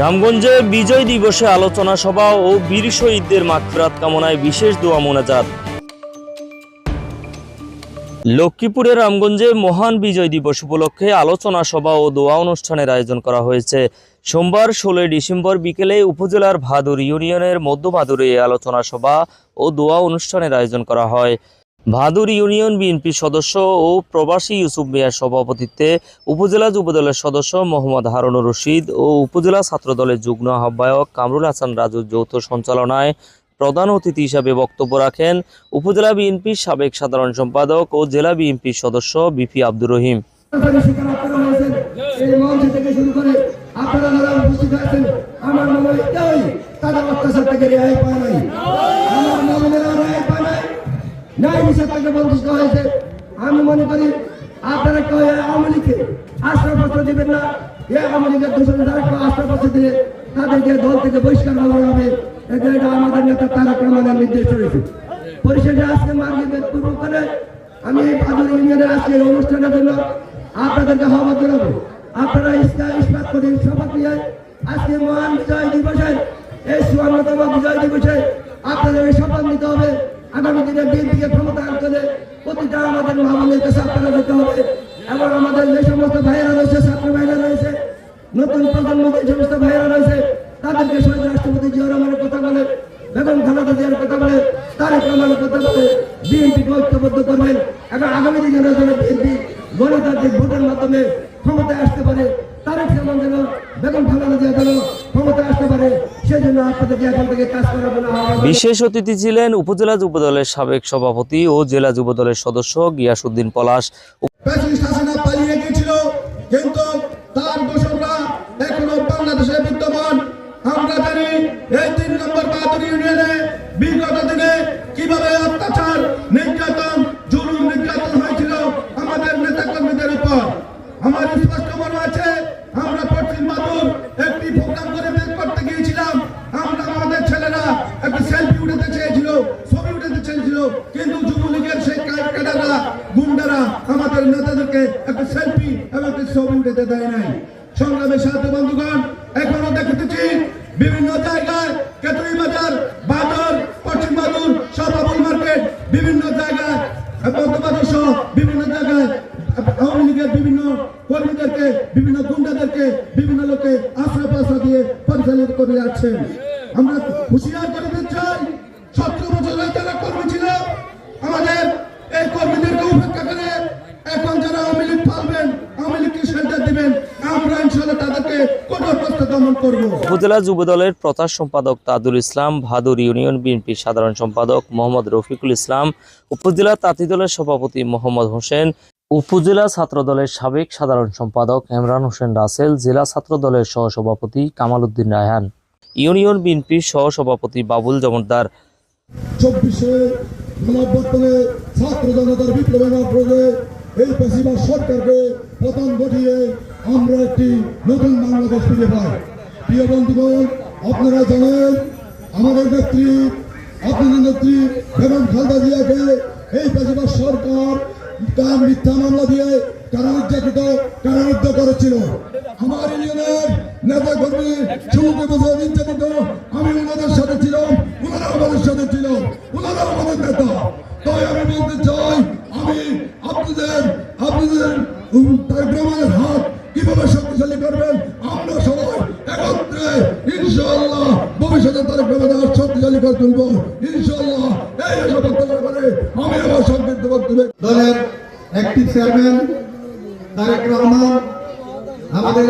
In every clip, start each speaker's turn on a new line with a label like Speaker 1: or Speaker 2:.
Speaker 1: রামগঞ্জে বিজয় দিবসে আলোচনা সভা ও বীর শহীদদের মাগফিরাত কামনায় বিশেষ দোয়া মোনাজাত। লক্ষ্মীপুরের রামগঞ্জে মহান বিজয় দিবস উপলক্ষে আলোচনা সভা ও দোয়া অনুষ্ঠানের আয়োজন করা হয়েছে। সোমবার ষোলোই ডিসেম্বর বিকেলে উপজেলার ভাদুর ইউনিয়নের মধ্য ভাদুরে আলোচনা সভা ও দোয়া অনুষ্ঠানের আয়োজন করা হয়। ভাদুর ইউনিয়ন বিএনপি সদস্য ও প্রবাসী ইউসুফ মিয়ার সভাপতিত্বে উপজেলা যুবদলের সদস্য মোহাম্মদ হারুনুর রশিদ ও উপজেলা ছাত্রদলের যুগ্ম আহ্বায়ক কামরুল হাসান রাজুর যৌথ সঞ্চালনায় প্রধান অতিথি হিসাবে বক্তব্য রাখেন উপজেলা বিএনপির সাবেক সাধারণ সম্পাদক ও জেলা বিএনপির সদস্য বিপি আব্দুর রহিম।
Speaker 2: আপনারা উপস্থিত আছেন, আমার মনে হয় অত্যাচার থেকে রেহাই পায় নাই। ন্যায় বিচার থেকে বঞ্চিত হয়েছে। আমি মনে করি আপনারা কেউ আওয়ামী লীগকে আশ্রয়পত্র দেবেন না। এই আওয়ামী লীগের দূষণে যারা কেউ আশ্রয়পত্র দিলে তাদেরকে দল থেকে বহিষ্কার করা হবে। এটা আমাদের নেতা তারক রহমানের নির্দেশ রয়েছে। পরিশেষে আজকে মার্গের পূর্বকালে আমি এই ভাদুর ইউনিয়নের আজকে অনুষ্ঠানের জন্য আপনাদেরকে আহ্বান জানাব। আপনারা ইসকা ইস্পাত করে শপথ নিয়ে আজকে মহান বিজয় দিবসে এই চুয়ান্নতম বিজয় দিবসে আপনাদের শপথ নিতে হবে। আগামী দিনে বিএনপিকে ক্ষমতা আনতে প্রতিটা আমাদের মহামানের কাছে আপনারা যেতে হবে। এবং আমাদের যে সমস্ত ভাইয়েরা রয়েছে, ছাত্র ভাইয়েরা রয়েছে, নতুন প্রজন্ম যে সমস্ত ভাইয়েরা রয়েছে, তাদেরকে শহীদ রাষ্ট্রপতি জিয়া রহমানের কথা বলে, বেগম খালেদা জিয়ার কথা বলে, তারেক রহমানের কথা বলে বিএনপিকে ঐক্যবদ্ধ করবেন এবং আগামী দিনে জন্য বিএনপি গণতান্ত্রিক ভোটের মাধ্যমে ক্ষমতায় আসতে পারে। তারেক রহমান যেন বেগম খালেদা জিয়া যেন ক্ষমতায় আসতে পারে সেজন্য আপনাদেরকে এখন থেকে কাজ করার জন্য
Speaker 1: বিশেষ অতিথি ছিলেন উপজেলা যুবদলের সাবেক সভাপতি ও জেলা যুবদলের সদস্য গিয়াসুদ্দিন পলাশ।
Speaker 3: পালিয়ে কিন্তু কিন্তু যুবলীগের সেই ক্যাডাররা গুন্ডারা আমাদের নেতাদেরকে একটা সেলফি এবং একটি ছবি উঠাতে দেয় নাই। সংগ্রামের সাথে বন্ধুগণ, এখনও দেখতেছি বিভিন্ন জায়গায় কেতুই বাজার বাজার পশ্চিম বাদুর সভাবল মার্কেট, বিভিন্ন জায়গায় বর্তমানের সহ বিভিন্ন জায়গায় আওয়ামী লীগের বিভিন্ন কর্মীদেরকে, বিভিন্ন গুন্ডাদেরকে, বিভিন্ন লোকে আশ্রয় পাশ্রয় দিয়ে পরিচালিত করে যাচ্ছেন। আমরা হুঁশিয়ার করে দিতে চাই সতেরো বছরের যারা কর্মী ছিল আমাদের এই কর্মীদেরকে উপেক্ষা করে এখন যারা আওয়ামী লীগ পালবেন আওয়ামী লীগকে শেল্টার দিবেন আমরা ইনশাল্লাহ
Speaker 1: উপজেলা যুবদলের প্রচার সম্পাদক তাজুল ইসলাম ভাদুর ইউনিয়ন বিএনপির সাধারণ সম্পাদক মোহাম্মদ রফিকুল ইসলাম উপজেলা তাঁতি দলের সভাপতি মোহাম্মদ হোসেন উপজেলা ছাত্র দলের সাবেক সাধারণ সম্পাদক ইমরান হোসেন রাসেল জেলা ছাত্র দলের সহসভাপতি কামাল উদ্দিন রায়হান ইউনিয়ন বিএনপির সহসভাপতি বাবুল জমদ্দার
Speaker 3: চব্বিশে নববর্তনে ছাত্র জনতার বিপ্লবের এই পেশিবার সরকারকে পতন ঘটিয়ে আমরা একটি নতুন বাংলাদেশ ফিরে পাই। প্রিয় বন্ধুগণ আপনারা জানেন আমাদের নেত্রী আপনাদের নেত্রী বেগম খালদা জিয়াকে এই পেশিবার সরকার তার মিথ্যা মামলা দিয়ে কারারুদ্ধকৃত কারারুদ্ধ করেছিল। আমার ইউনিয়নের নেতা কর্মী ষোলোটি বছর নির্যাতিত আমি ওনাদের সাথে ছিলাম ওনারা আমাদের সাথে ছিল ওনারা আমাদের নেতা। তাই আমি বলতে চাই আমি আপনাদের আপনাদের উম, তারেক রহমানের হাত কীভাবে শক্তিশালী করবেন। আমরা সবাই একত্রে ইনশাআল্লাহ ভবিষ্যতে তারেক রহমানের শক্তিশালী করে তুলবো। ইনশাআল্লাহ এই শপথ করে আমি আমার সংক্ষিপ্ত বক্তব্য দলের একটি চেয়ারম্যান, তারেক রহমান, আমাদের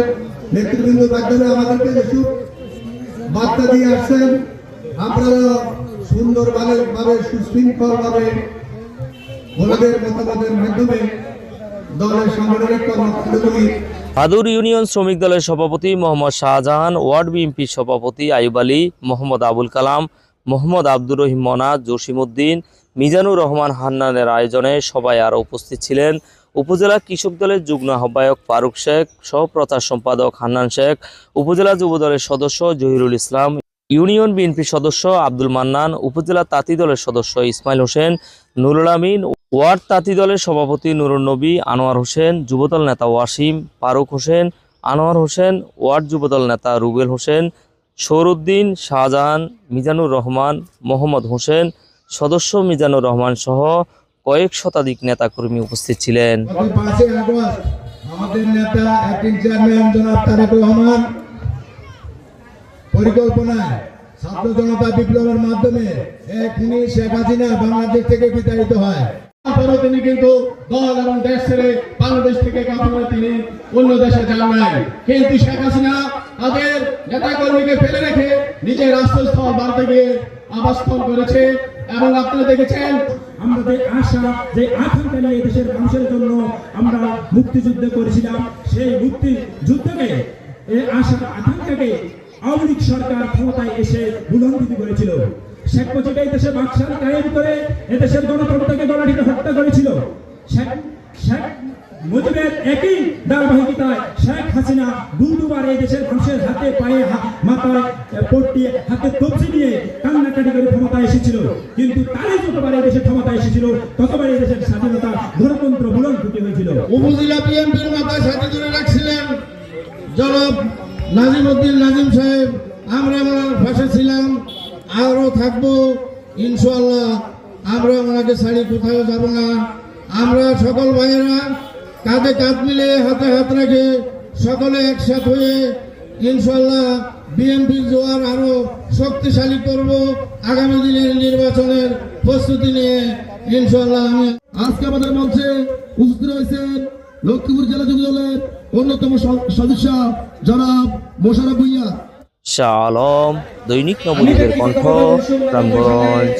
Speaker 3: নেতৃবৃন্দ মাধ্যমে আমাদেরকে যেসব বার্তা দিয়ে আসছেন, আপনারা সুন্দরভাবে, ভাবে, সুশৃঙ্খলভাবে ওনাদের মতামতের মাধ্যমে দলের সাংগঠনিক কর্মকাণ্ডগুলি
Speaker 1: ভাদুর ইউনিয়ন শ্রমিক দলের সভাপতি মোহাম্মদ শাহজাহান, ওয়ার্ড বিএনপির সভাপতি আইব আলী, মোহাম্মদ আবুল কালাম, মোহাম্মদ আব্দুর রহিম মনা জসিমউদ্দিন মিজানুর রহমান হান্নানের আয়োজনে সবাই আরও উপস্থিত ছিলেন উপজেলা কৃষক দলের যুগ্ম আহ্বায়ক ফারুক শেখ সহপ্রচার সম্পাদক হান্নান শেখ, উপজেলা যুব দলের সদস্য জহিরুল ইসলাম, ইউনিয়ন বিএনপির সদস্য আব্দুল মান্নান, উপজেলা তাঁতি দলের সদস্য ইসমাইল হোসেন, নুরুল আমিন ওয়ার্ড তাঁতি দলের সভাপতি নুরুল নবী, আনোয়ার হোসেন, যুবদল নেতা ওয়াসিম, ফারুক হোসেন, আনোয়ার হোসেন, ওয়ার্ড যুবদল নেতা রুবেল হোসেন সৌরুদ্দিন শাহজাহান, মিজানুর রহমান, মোহাম্মদ হোসেন, সদস্য মিজানুর রহমান সহ কয়েক শতাধিক নেতাকর্মী উপস্থিত ছিলেন।
Speaker 3: পরিকল্পনায় ছাত্র জনতা বিপ্লবের মাধ্যমে এক শেখ হাসিনা বাংলাদেশ থেকে বিতাড়িত হয়। তারপরেও তিনি কিন্তু দল এবং দেশ ছেড়ে বাংলাদেশ থেকে কখনো তিনি অন্য দেশে যান নাই। কিন্তু শেখ হাসিনা তাদের নেতা কর্মীকে ফেলে রেখে নিজের রাষ্ট্রস্থল ভারতে গিয়ে আবাসস্থল করেছে। এবং আপনারা দেখেছেন,
Speaker 4: আমরা যে আশা, যে আকাঙ্ক্ষা নিয়ে দেশের মানুষের জন্য আমরা মুক্তিযুদ্ধ করেছিলাম, সেই মুক্তি যুদ্ধকে এই আশা, আকাঙ্ক্ষাকে আওয়ামী সরকার ক্ষমতায় এসে বুলন্দিত করেছিল। শেখ মুজিব এই দেশে বাকশাল কায়েম করে এদেশের গণতন্ত্রকে গণাটিকে হত্যা করেছিল। শেখ শেখ মুজিবের একই ধারাবাহিকতায় শেখ হাসিনা দুবার এই দেশের মানুষের হাতে পায়ে মাথায় পট্টি, হাতে কবজি নিয়ে কান্নাকাটি করে ক্ষমতা এসেছিল। কিন্তু তারই যতবার এই দেশে ক্ষমতা এসেছিল, ততবার এই দেশের স্বাধীনতা গণতন্ত্র বুলন্দিত হয়েছিল।
Speaker 3: উপজেলা বিএনপির মাথায় সাথে ধরে রাখছিলেন জনাব নাজিম উদ্দিন নাজিম সাহেব। আমরা ওনার পাশে ছিলাম। আরও থাকব ইনশাল্লাহ আমরা ওনাকে ছাড়ি কোথাও যাব না। আমরা সকল ভাইয়েরা কাঁধে কাঁধ মিলে হাতে হাত রেখে সকলে একসাথ হয়ে ইনশাল্লাহ বিএনপির জোয়ার আরও শক্তিশালী করব আগামী দিনের নির্বাচনের প্রস্তুতি নিয়ে। ইনশাল্লাহ আমি আজকে আমাদের মঞ্চে উপস্থিত রয়েছেন লক্ষ্মীপুর জেলা যুব দলের অন্যতম সদস্য জনাব মোশারফ ভুইয়া।
Speaker 1: শাহ আলম দৈনিক নবদ্বীপের কণ্ঠ রামগঞ্জ